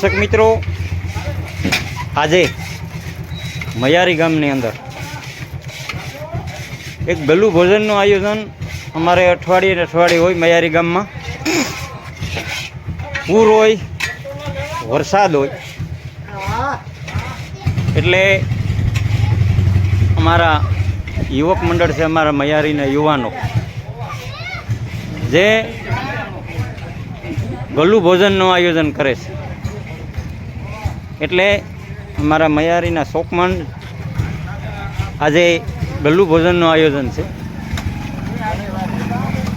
દર્શક મિત્રો, આજે મયારી ગામની અંદર એક ગલ્લું ભોજનનું આયોજન અમારે અઠવાડિયે ને અઠવાડિયે હોય મયારી ગામમાં. પૂર હોય, વરસાદ હોય, એટલે અમારા યુવક મંડળ છે અમારા મયારીના યુવાનો. જે ગલ્લું ભોજનનું આયોજન કરે છે. એટલે અમારા મયારીના શોકમન આજે ગલ્લુ ભોજનનું આયોજન છે.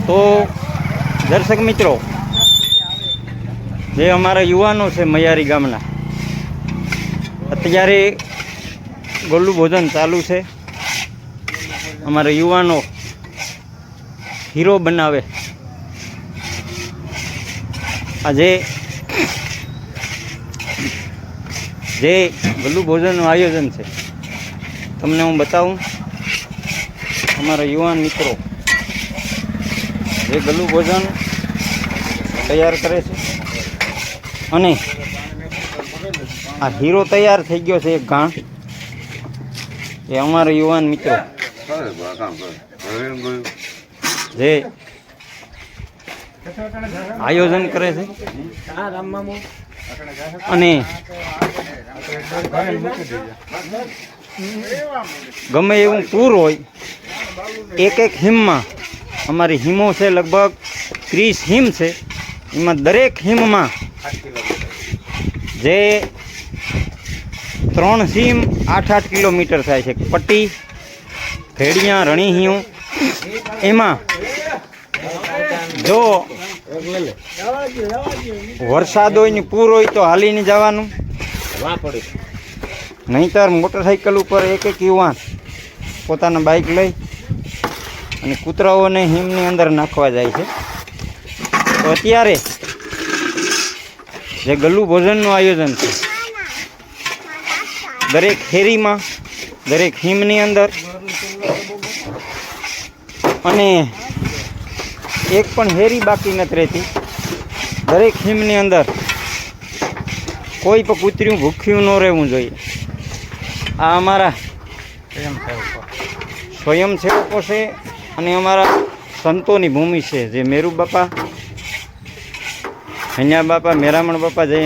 તો દર્શક મિત્રો, જે અમારા યુવાનો છે મયારી ગામના, અત્યારે ગલ્લુ ભોજન ચાલુ છે. અમારા યુવાનો હીરો બનાવે. આજે જે વલ્લુ ભોજનનું આયોજન છે. તમને હું બતાવું. અમારા યુવાન મિત્રો જે ગલ્લુ ભોજન તૈયાર કરે છે. અને આ હીરો તૈયાર થઈ ગયો છે એક ગાણ. એ અમારા યુવાન મિત્રો જે આયોજન કરે છે. અને ગમે એવું પૂર હોય, એક એક હિમમાં, અમારી હિમો છે લગભગ ત્રીસ હિમ છે, એમાં દરેક હિમમાં જે ત્રણ હિમ આઠ આઠ કિલોમીટર થાય છે. પટ્ટી, ભેડિયા રણી હિમ એમાં જો વરસાદ હોય ને પૂર હોય તો હાલીને જવાનું. નહીંતર મોટરસાઇકલ ઉપર એક એક યુવાન પોતાના બાઇક લઈ અને કૂતરાઓને હિમની અંદર નાખવા જાય છે. તો અત્યારે જે ગલ્લું ભોજનનું આયોજન છે, દરેક હેરીમાં દરેક હિમની અંદર અને એક પણ હેરી બાકી નથી રહેતી. દરેક હિમની અંદર કોઈ પણ કૂતર્યું ભૂખ્યું ન રહેવું જોઈએ. આ અમારા સ્વયંસેવકો છે અને અમારા સંતોની ભૂમિ છે, જે મેરુ બાપા, હૈયા બાપા, મેરામણ બાપા જે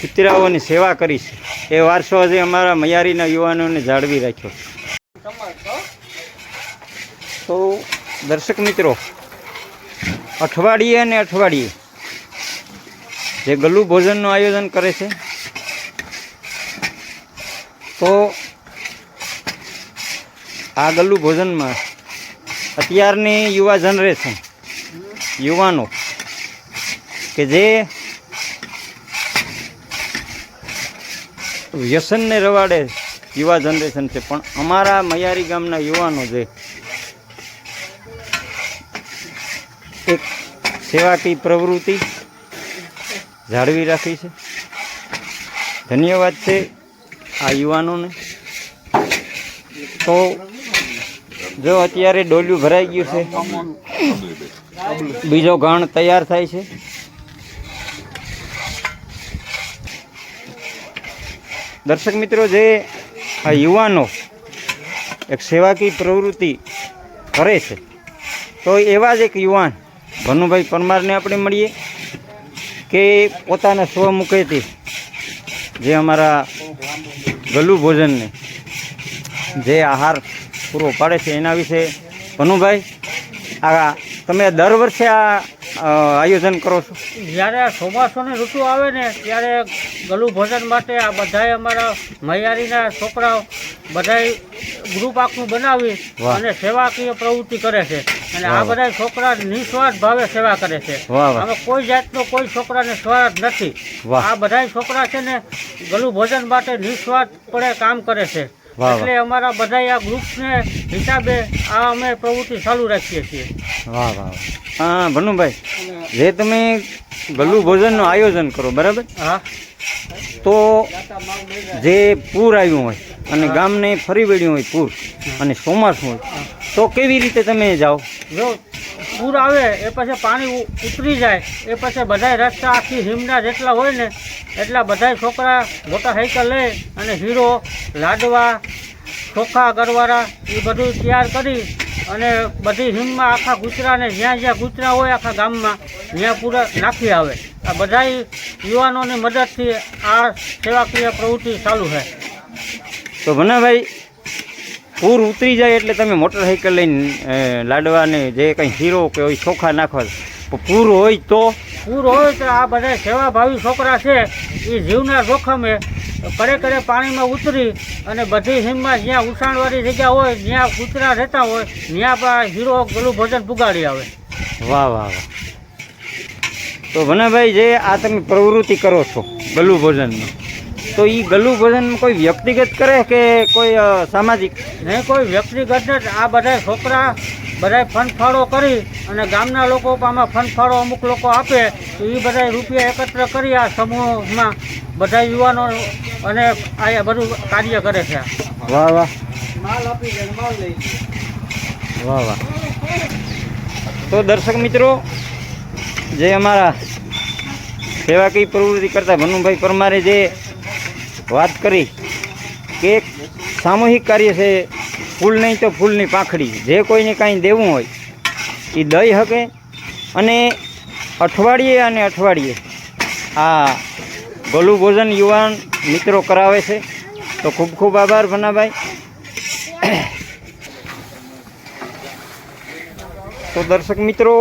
કૂતરાઓની સેવા કરી છે. એ વારસો આજે અમારા મયારીના યુવાનોને જાળવી રાખ્યો તો દર્શક મિત્રો, અઠવાડિયે અને અઠવાડિયે જે ગલ્લુ ભોજનનું આયોજન કરે છે, તો આ ગલ્લુ ભોજનમાં અત્યારની યુવા જનરેશન, યુવાનો, કે જે વ્યસનને રવાડે યુવા જનરેશન છે, પણ અમારા મયારી ગામના યુવાનો જે એક સેવાકી પ્રવૃત્તિ જાળવી રાખી છે. ધન્યવાદ છે આ યુવાનોને. તો જો અત્યારે ડોલિયું ભરાઈ ગયું છે, બીજો ઘાણ તૈયાર થાય છે. દર્શક મિત્રો, જે આ યુવાનો એક સેવાકીય પ્રવૃત્તિ કરે છે, તો એવા જ એક યુવાન, ભનુભાઈ પરમારને આપણે મળીએ. કે પોતાના સ્વમુખેથી જે અમારા ગલુ ભોજનને જે આહાર પૂરો પાડે છે એના વિશે. ભનુભાઈ આ તમે દર વર્ષે આ આયોજન કરો છો? જ્યારે ચોમાસાની ઋતુ આવે ને ત્યારે ગલુ ભોજન માટે આ બધાય અમારા મૈયારીના છોકરાઓ બધાય ગ્રુપ આખું બનાવી અને સેવાકીય પ્રવૃત્તિ કરે છે. અને આ. બધા છોકરા નિસ્વાર્થ ભાવે સેવા કરે છે. વાહ કોઈ જાતનો કોઈ છોકરાને સ્વાર્થ નથી. આ બધા છોકરા છે ને ગલું ભોજન માટે નિસ્વાર્થપણે કામ કરે છે. એટલે અમારા બધા આ ગ્રુપને હિસાબે આ અમે પ્રવૃત્તિ ચાલુ રાખીએ છીએ. વાહ વાહ. હા ભનુભાઈ જે તમે ગલ્લુ ભોજનનું આયોજન કરો બરાબર? હા. તો જે પૂર આવ્યું હોય અને ગામને ફરી વળ્યું હોય પૂર અને ચોમાસું હોય તો કેવી રીતે તમે જાઓ? જો પૂર આવે એ પછી પાણી ઉતરી જાય એ પછી બધાય રસ્તા આખી હિમના જેટલા હોય ને એટલા બધાય છોકરા મોટા સાઇકલ લઈ અને હીરો લાડવા ચોખા ગરવારા એ બધું તૈયાર કરી અને બધી હિમમાં આખા કૂતરાને જ્યાં જ્યાં કૂતરા હોય આખા ગામમાં ત્યાં પૂરા નાખી આવે. આ બધાય યુવાનોની મદદથી આ સેવાકીય પ્રવૃત્તિ ચાલુ છે. તો ભનાભાઈ પૂર ઉતરી જાય એટલે તમે મોટરસાઇકલ લઈને લાડવાને જે કંઈ હીરો કે હોય ચોખા નાખવા પૂર હોય તો? પૂર હોય તો આ બધા સેવાભાવી છોકરા છે એ જીવના જોખમે કડે કડે પાણીમાં ઉતરી અને બધી હિમમાં જ્યાં ઉછાણવાળી જગ્યા હોય જ્યાં કૂતરા રહેતા હોય ત્યાં પણ હીરો ગલું ભોજન પુગાડી આવે. વાહ વાહ વાહ. તો ભનાભાઈ જે આ તમે પ્રવૃત્તિ કરો છો ગલુ ભોજનમાં તો એ ગલું ભજન કોઈ વ્યક્તિગત કરે કે કોઈ સામાજિક? નહીં કોઈ વ્યક્તિગત જ આ બધા છોકરા બધા ફંડફાળો કરી અને ગામના લોકો આમાં ફંડફાળો અમુક લોકો આપે તો એ બધા રૂપિયા એકત્ર કરી આ સમૂહમાં બધા યુવાનો અને આ બધું કાર્ય કરે છે. વાહ વાહ. માલ આપી માલ લઈ વાહ વાહ. તો દર્શક મિત્રો જે અમારા સેવાકીય પ્રવૃત્તિ કરતા ભનુભાઈ પરમારે જે વાત કરી કે એક સામૂહિક કાર્ય છે, ફૂલ નહીં તો ફૂલની પાંખડી. જે કોઈને કાંઈ દેવું હોય એ દઈ શકે અને અઠવાડિયે અને અઠવાડિયે આ ગોલું ભોજન યુવાન મિત્રો કરાવે છે. તો ખૂબ ખૂબ આભાર ભનાભાઈ. તો દર્શક મિત્રો,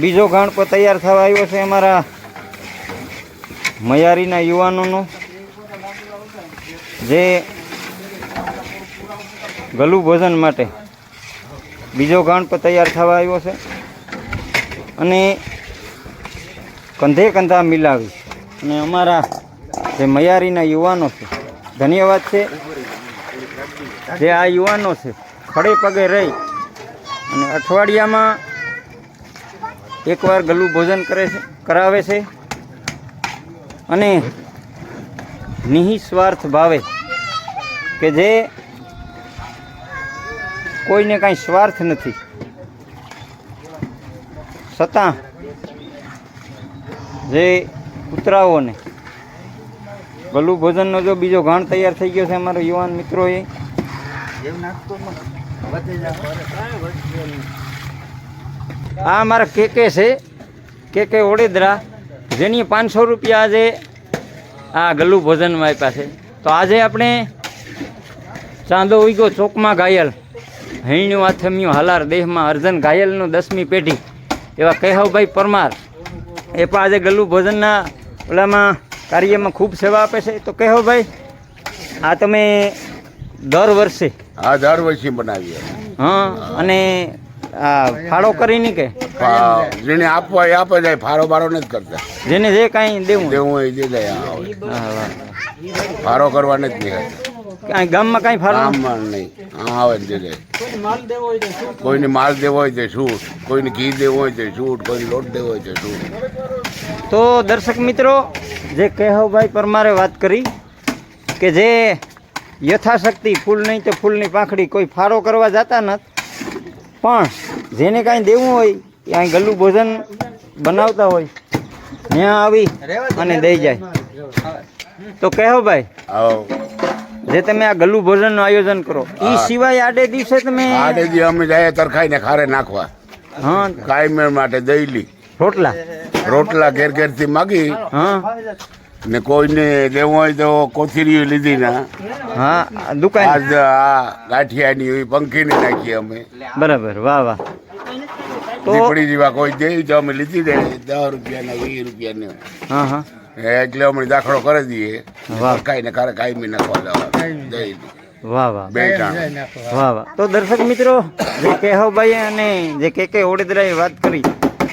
બીજો ગાણ પર તૈયાર થવા આવ્યો છે અમારા મયારીના યુવાનોનો. જે ગલુ ભોજન માટે બીજો ગાણ પણ તૈયાર થવા આવ્યો છે અને કંધે કંધા મિલાવી અને અમારા જે મયારીના યુવાનો છે, ધન્યવાદ છે. જે આ યુવાનો છે, ખડે પગે રહી અને અઠવાડિયામાં એકવાર ગલું ભોજન કરે છે, કરાવે છે. અને નિઃસ્વાર્થ ભાવે કે જે કોઈને કાંઈ સ્વાર્થ નથી. છતાં જે કૂતરાઓને ગલું ભોજનનો જો બીજો ઘાણ તૈયાર થઈ ગયો છે અમારા યુવાન મિત્રોએ. આ અમારા કે છે કે કે ઓડેદરા, જેની પાંચસો રૂપિયા આજે આ ગલ્લુ ભોજનમાં આપ્યા છે. તો આજે આપણે ચાંદો ઉગ્યો ચોકમાં ઘાયલ. હૈણ્યું આથમ્યું હાલાર દેહમાં અર્જન ઘાયલનું દસમી પેઢી. એવા કહેવભાઈ પરમાર એ પણ આજે ગલ્લુ ભોજનના ઓલામાં કાર્યમાં ખૂબ સેવા આપે છે. તો કહેવભાઈ આ તમે દર વર્ષે આ દર વર્ષે બનાવીએ. હા અને આ ફાળો કરીને કે? જેને આપવા એ આપે જાય ફાળો બારો નથી કરતા. જેને જે કાંઈ દેવું. દેવું હોય એ દે જાય. ફારો કરવા નથી નહીં કાંઈ ગામમાં કાંઈ ફાળો? ગામમાં નહીં. હા આવે જે જાય. કોઈને માલ દેવો હોય તે છૂટ કોઈને ઘી દેવું હોય તે છૂટ કોઈને લોટ દેવો હોય તે છૂટ તો દર્શક મિત્રો જે કહેવભાઈ પરમારે વાત કરી કે જે યથાશક્તિ ફૂલ નહીં તો ફૂલની પાંખડી કોઈ ફાળો કરવા જતા નથી પણ જેને કાંઈ દેવું હોય એ અહીં ગલ્લું ભોજન બનાવતા હોય. ત્યાં આવી અને દઈ જાય. તો કહો ભાઈ જે તમે આ ગલ્લું ભોજનનું આયોજન કરો એ સિવાય આડે દિવસે તમે આડે દિવસે અમે જાય તરખાઈને ખારે નાખવા. હા. કાયમ માટે દઈલી રોટલા. રોટલા ઘેર ઘેરથી માગી. હા. ને કોઈને દેવું હોય તો કોથીરીઓ લીધી ના. હા દુકાન? આ ગાંઠિયાની એવી પંખીને નાખી અમે. બરાબર વાહ વાહ. તો દીપડી જેવા કોઈ દે તો અમે લીધી દે દસ રૂપિયાના વીસ રૂપિયાની. હા હા. એટલે અમે દાખલો કરી દઈએ. કાંઈ ને કારે કાંઈ નાખવા દેવા દઈ વાહ વાહ. વાહ વાહ. તો દર્શક મિત્રો જે કેહવભાઈ અને જે કે કે ઓડેદરાએ વાત કરી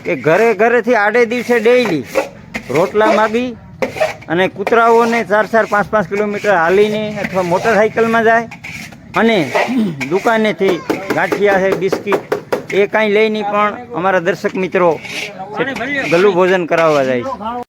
કે ઘરે ઘરેથી આડે દિવસે ડેઈલી રોટલા માગી અને કૂતરાઓને ચાર ચાર પાંચ પાંચ કિલોમીટર હાલીને અથવા મોટરસાઇકલમાં જાય અને દુકાનેથી ગાંઠિયા છે બિસ્કિટ એ કાંઈ લઈને પણ અમારા દર્શક મિત્રો ગલું ભોજન કરાવવા જાય છે.